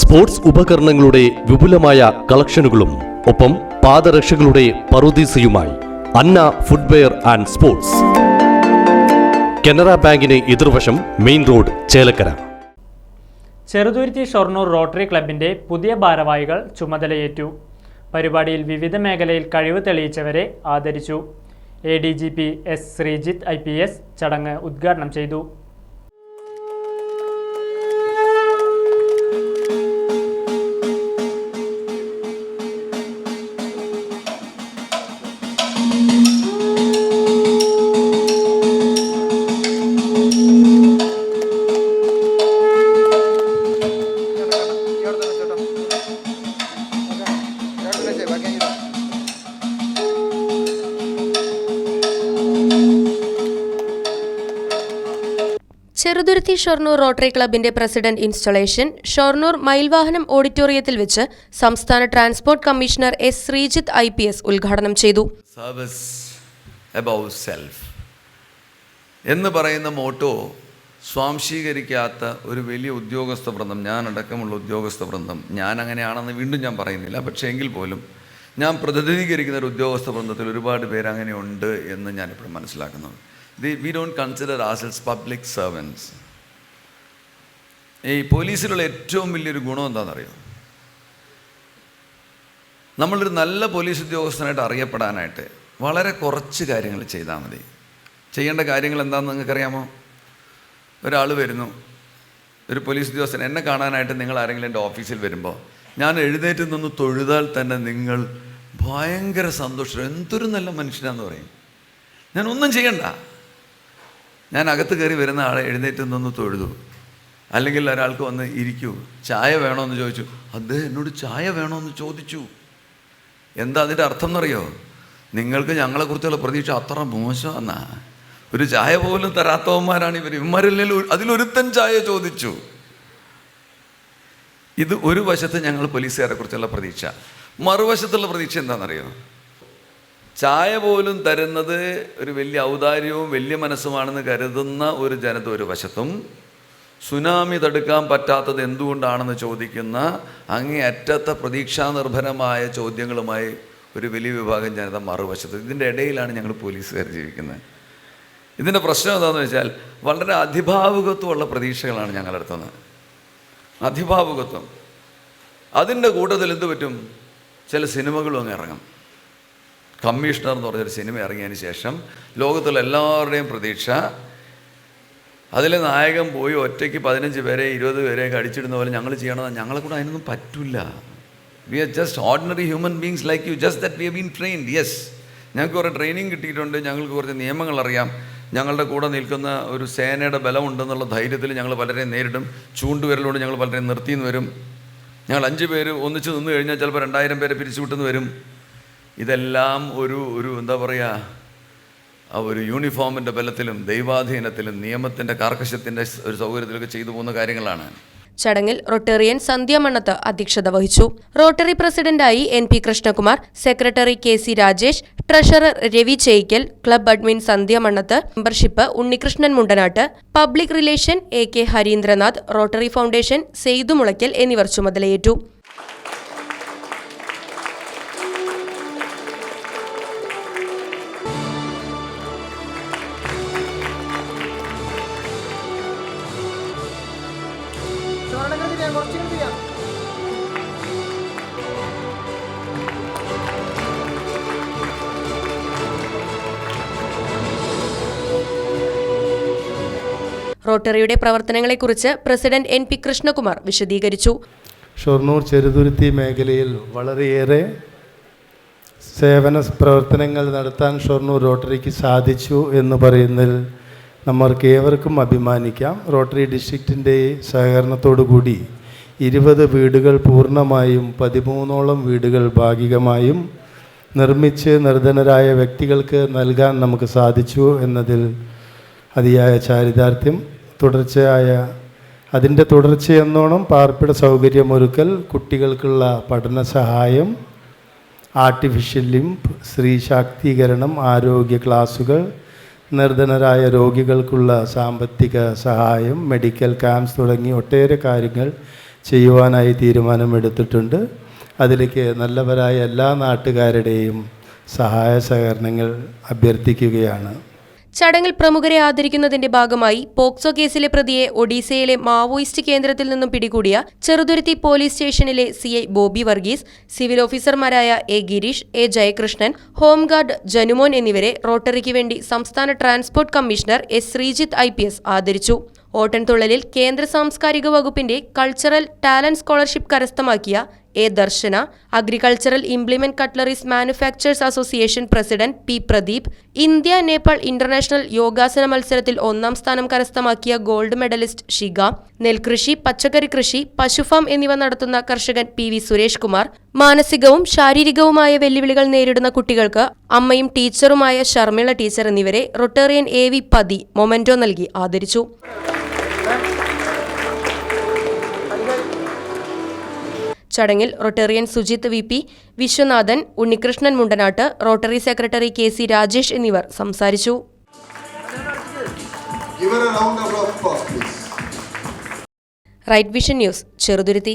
Sports ഉപകരണങ്ങളുടെ വിപുലമായ കളക്ഷനുകളും ഒപ്പം പാദരക്ഷകളുടെ പറുദീസയുമായി Anna footwear and sports. Canara ബാങ്കിന് എതിർവശം main road Chelakkara. Cheruthuruthy Shoranur rotary ക്ലബിന്റെ പുതിയ ഭാരവാഹികൾ ചുമതലയേറ്റു. പരിപാടിയിൽ വിവിധ മേഖലയിൽ കഴിവ് തെളിയിച്ചവരെ ആദരിച്ചു. A D G P S Sreejith I P S ചടങ്ങ് ഉദ്ഘാടനം ചെയ്തു. ചെറുതുരുത്തി ഷൊർണൂർ റോട്ടറി ക്ലബിന്റെ പ്രസിഡന്റ് ഇൻസ്റ്റലേഷൻ ഷൊർണൂർ മയിൽവാഹനം ഓഡിറ്റോറിയത്തിൽ വെച്ച് സംസ്ഥാന transport commissioner S Sreejith I P S ഉദ്ഘാടനം ചെയ്തു. സർവീസ് എബവ് സെൽഫ് എന്ന് പറയുന്ന മോട്ടോ സ്വാംശീകരിക്കാത്ത ഒരു വലിയ ഉദ്യോഗസ്ഥ വൃന്ദം ഞാനടക്കമുള്ള ഉദ്യോഗസ്ഥ വൃന്ദം. ഞാൻ അങ്ങനെയാണെന്ന് വീണ്ടും ഞാൻ പറയുന്നില്ല. പക്ഷേ എങ്കിൽ പോലും ഞാൻ പ്രതിനിധീകരിക്കുന്ന ഒരു ഉദ്യോഗസ്ഥ വൃന്ദത്തിൽ ഒരുപാട് പേര് അങ്ങനെ ഉണ്ട് എന്ന് ഞാനിപ്പോൾ മനസ്സിലാക്കുന്നത് we don't consider ourselves public servants ഈ പോലീസിലുള്ള ഏറ്റവും വലിയൊരു ഗുണം എന്താണെന്നറിയോ? നമ്മളൊരു നല്ല പോലീസ് ഉദ്യോഗസ്ഥനായിട്ട് അറിയപ്പെടാനായിട്ട് വളരെ കുറച്ച് കാര്യങ്ങൾ ചെയ്താൽ മതി. ചെയ്യേണ്ട കാര്യങ്ങൾ എന്താണെന്ന് നിങ്ങൾക്കറിയാമോ ഒരാൾ വരുന്നു. ഒരു പോലീസ് ഉദ്യോഗസ്ഥൻ എന്നെ കാണാനായിട്ട് നിങ്ങൾ ആരെങ്കിലും എന്റെ ഓഫീസിൽ വരുമ്പോൾ ഞാൻ എഴുന്നേറ്റ് നിന്ന് തൊഴുതാൽ തന്നെ നിങ്ങൾ ഭയങ്കര സന്തോഷം. എന്തൊരു നല്ല മനുഷ്യനാന്ന് പറയും. ഞാൻ ഒന്നും ചെയ്യണ്ട. ഞാൻ അകത്ത് കയറി വരുന്ന ആളെ എഴുന്നേറ്റ് നിന്ന് തൊഴുതു. അല്ലെങ്കിൽ ഒരാൾക്ക് വന്ന് ഇരിക്കൂ. ചായ വേണോന്ന് ചോദിച്ചു. അദ്ദേഹം എന്നോട് ചായ വേണോന്ന് ചോദിച്ചു. എന്താ അതിന്റെ അർത്ഥം എന്നറിയോ നിങ്ങൾക്ക് ഞങ്ങളെക്കുറിച്ചുള്ള പ്രതീക്ഷ അത്ര മോശമെന്നാ. ഒരു ചായ പോലും തരാത്തവന്മാരാണ് ഇവർ ഇവന്മാരില്ലെങ്കിൽ അതിലൊരുത്തൻ ചായ ചോദിച്ചു. ഇത് ഒരു വശത്ത് ഞങ്ങൾ പോലീസുകാരെ കുറിച്ചുള്ള പ്രതീക്ഷ. മറുവശത്തുള്ള പ്രതീക്ഷ എന്താണെന്നറിയോ ചായ പോലും തരുന്നത് ഒരു വലിയ ഔദാര്യവും വലിയ മനസ്സുമാണെന്ന് കരുതുന്ന ഒരു ജനത ഒരു വശത്തും സുനാമി തടുക്കാൻ പറ്റാത്തത് എന്തുകൊണ്ടാണെന്ന് ചോദിക്കുന്ന അങ്ങേയറ്റത്തെ പ്രതീക്ഷാനിർഭരമായ ചോദ്യങ്ങളുമായി ഒരു വലിയ വിഭാഗം ജനത മറുവശത്ത് ഇതിന്റെ ഇടയിലാണ് ഞങ്ങൾ പോലീസുകാർ ജീവിക്കുന്നത്. ഇതിന്റെ പ്രശ്നം എന്താണെന്ന് വെച്ചാൽ വളരെ അതിഭാവുകത്വമുള്ള പ്രതീക്ഷകളാണ് ഞങ്ങളുടെ അടുത്തുനിന്ന് അതിഭാവുകത്വം അതിന്റെ കൂട്ടത്തിൽ എന്ത് പറ്റും? ചില സിനിമകളും അങ്ങ് ഇറങ്ങും. കമ്മീഷണർ എന്ന് പറഞ്ഞൊരു സിനിമ ഇറങ്ങിയതിന് ശേഷം ലോകത്തുള്ള എല്ലാവരുടെയും പ്രതീക്ഷ അതിലെ നായകൻ പോയി ഒറ്റയ്ക്ക് പതിനഞ്ച് പേരെ ഇരുപത് പേരെ അടിച്ചിടുന്ന പോലെ ഞങ്ങൾ ചെയ്യണമെന്ന് ഞങ്ങളെ കൂടെ അതിനൊന്നും പറ്റില്ല we are just ordinary human beings like you just that we have been trained yes ഞങ്ങൾക്ക് കുറേ ട്രെയിനിങ് കിട്ടിയിട്ടുണ്ട് ഞങ്ങൾക്ക് കുറച്ച് നിയമങ്ങൾ അറിയാം. ഞങ്ങളുടെ കൂടെ നിൽക്കുന്ന ഒരു സേനയുടെ ബലമുണ്ടെന്നുള്ള ധൈര്യത്തിൽ ഞങ്ങൾ പലരെയും നേരിടും. ചൂണ്ടുവിരലോട് ഞങ്ങൾ പലരെയും നിർത്തിയെന്ന് വരും. ഞങ്ങൾ അഞ്ച് പേര് ഒന്നിച്ച് നിന്ന് കഴിഞ്ഞാൽ ചിലപ്പോൾ രണ്ടായിരം പേരെ പിരിച്ചുവിട്ടെന്ന് വരും. ഇതെല്ലാം ഒരു ഒരു എന്താ പറയുക ഒരു യൂണിഫോമിന്റെ ബലത്തിലും ദൈവാധീനത്തിലും നിയമത്തിന്റെ കാർക്കശ്യത്തിന്റെ ഒരു സൗകര്യത്തിലൊക്കെ ചെയ്തു പോകുന്ന കാര്യങ്ങളാണ്. ചടങ്ങിൽ റൊട്ടേറിയൻ സന്ധ്യ മണ്ണത്ത് അധ്യക്ഷത വഹിച്ചു. റോട്ടറി പ്രസിഡന്റായി N P Krishnakumar secretary K C Rajesh treasurer Ravi Cheykkal club admin Sandhya Mannath membership Unnikrishnan Mundanat public relation A K Harindranath rotary foundation Saithu Mulakkal എന്നിവർ ചുമതലയേറ്റു. റോട്ടറിയുടെ പ്രവർത്തനങ്ങളെക്കുറിച്ച് പ്രസിഡന്റ് എൻ പി കൃഷ്ണകുമാർ വിശദീകരിച്ചു. ഷൊർണൂർ ചെറുതുരുത്തി മേഖലയിൽ വളരെയേറെ സേവന പ്രവർത്തനങ്ങൾ നടത്താൻ ഷൊർണൂർ റോട്ടറിക്ക് സാധിച്ചു എന്ന് പറയുന്നതിൽ നമ്മൾക്ക് ഏവർക്കും അഭിമാനിക്കാം. റോട്ടറി ഡിസ്ട്രിക്റ്റിന്റെ സഹകരണത്തോടു കൂടി ഇരുപത് വീടുകൾ പൂർണമായും പതിമൂന്നോളം വീടുകൾ ഭാഗികമായും നിർമ്മിച്ച് നിർധനരായ വ്യക്തികൾക്ക് നൽകാൻ നമുക്ക് സാധിച്ചു എന്നതിൽ അതിയായ ചാരിതാർത്ഥ്യം. തുടർച്ചയായ അതിന്റെ തുടർച്ചയെന്നോണം പാർപ്പിട സൗകര്യമൊരുക്കൽ കുട്ടികൾക്കുള്ള പഠന സഹായം ആർട്ടിഫിഷ്യൽ ലിംപ് സ്ത്രീ ശാക്തീകരണം ആരോഗ്യ ക്ലാസുകൾ നിർധനരായ രോഗികൾക്കുള്ള സാമ്പത്തിക സഹായം മെഡിക്കൽ ക്യാമ്പ്സ് തുടങ്ങി ഒട്ടേറെ കാര്യങ്ങൾ ചെയ്യുവാനായി തീരുമാനമെടുത്തിട്ടുണ്ട്. അതിലേക്ക് നല്ലവരായ എല്ലാ നാട്ടുകാരുടെയും സഹായ സഹകരണങ്ങൾ അഭ്യർത്ഥിക്കുകയാണ്. ചടങ്ങിൽ പ്രമുഖരെ ആദരിക്കുന്നതിന്റെ ഭാഗമായി പോക്സോ കേസിലെ പ്രതിയെ ഒഡീസയിലെ മാവോയിസ്റ്റ് കേന്ദ്രത്തിൽ നിന്നും പിടികൂടിയ ചെറുതുരുത്തി പോലീസ് സ്റ്റേഷനിലെ C I Bobby Varghese civil ഓഫീസർമാരായ A Girish A Jayakrishnan home guard Janumon എന്നിവരെ റോട്ടറിക്ക് വേണ്ടി സംസ്ഥാന transport commissioner S Sreejith I ആദരിച്ചു. ഓട്ടൻതുള്ളലിൽ കേന്ദ്ര സാംസ്കാരിക വകുപ്പിന്റെ കൾച്ചറൽ ടാലന്റ് സ്കോളർഷിപ്പ് കരസ്ഥമാക്കിയ A Darshana agricultural implement cutleries manufactures association president P Pradeep India Nepal international യോഗാസന മത്സരത്തിൽ ഒന്നാം സ്ഥാനം കരസ്ഥമാക്കിയ ഗോൾഡ് മെഡലിസ്റ്റ് ഷിഗ നെൽകൃഷി പച്ചക്കറി കൃഷി പശുഫാം എന്നിവ നടത്തുന്ന കർഷകൻ പി വി സുരേഷ് കുമാർ. മാനസികവും ശാരീരികവുമായ വെല്ലുവിളികൾ നേരിടുന്ന കുട്ടികൾക്ക് അമ്മയും ടീച്ചറുമായ ഷർമിള ടീച്ചർ എന്നിവരെ Rotarian A V Pathi memento നൽകി ആദരിച്ചു. ചടങ്ങിൽ Rotarian Sujith V P Viswanathan Unnikrishnan Mundanat rotary secretary K C Rajesh എന്നിവർ സംസാരിച്ചു. Right vision news Cheruthuruthy